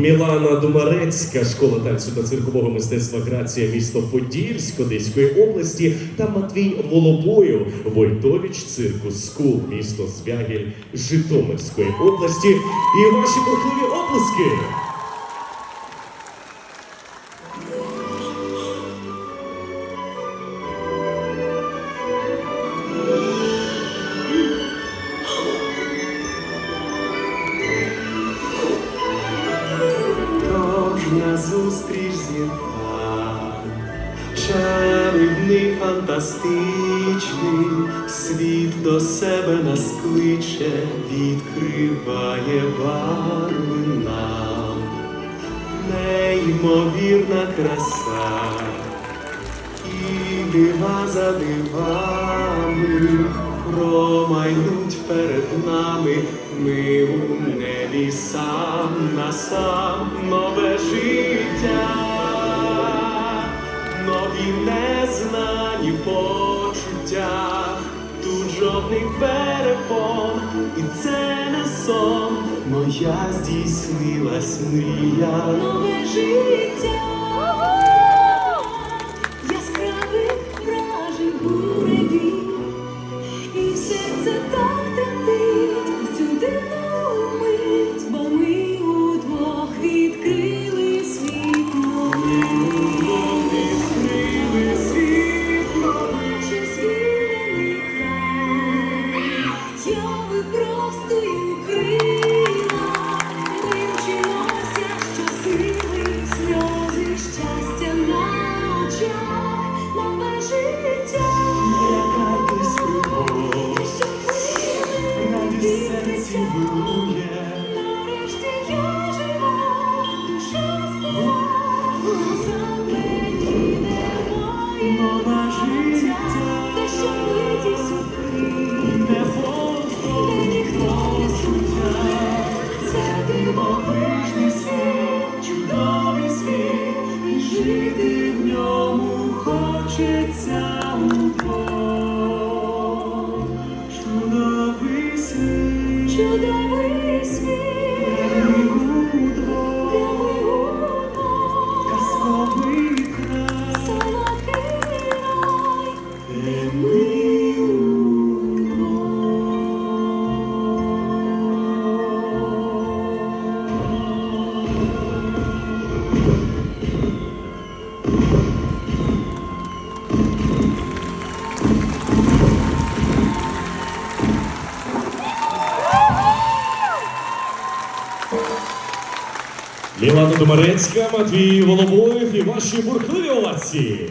Мілана Думарецька, школа танцю та циркового мистецтва Грація, місто Подільськ Одеської області та Матвій Волобою, Войтович Циркус Скул, місто Звягіль Житомирської області. І ваші бурхливі оплески. Тож назустріч зірка, чарівний, фантастичний, світ до себе нас кличе, відкриває барви нам, неймовірна краса, і дива за дивами промайнуть перед нами, ми у небі сам на сам. Нове життя, нові незнані почуття, тут жодних перепон, і це не сон, моя здійснилась мрія. Нове життя, is a thought. Жити в ньому хочеться удвох. Чудовий світ, Чудовий світ, де ми де удвох, ми удвох, казковий край, солодкий рай, де ми Мілана Домарецька, Матвій Волобоєв і ваші бурхливі овації.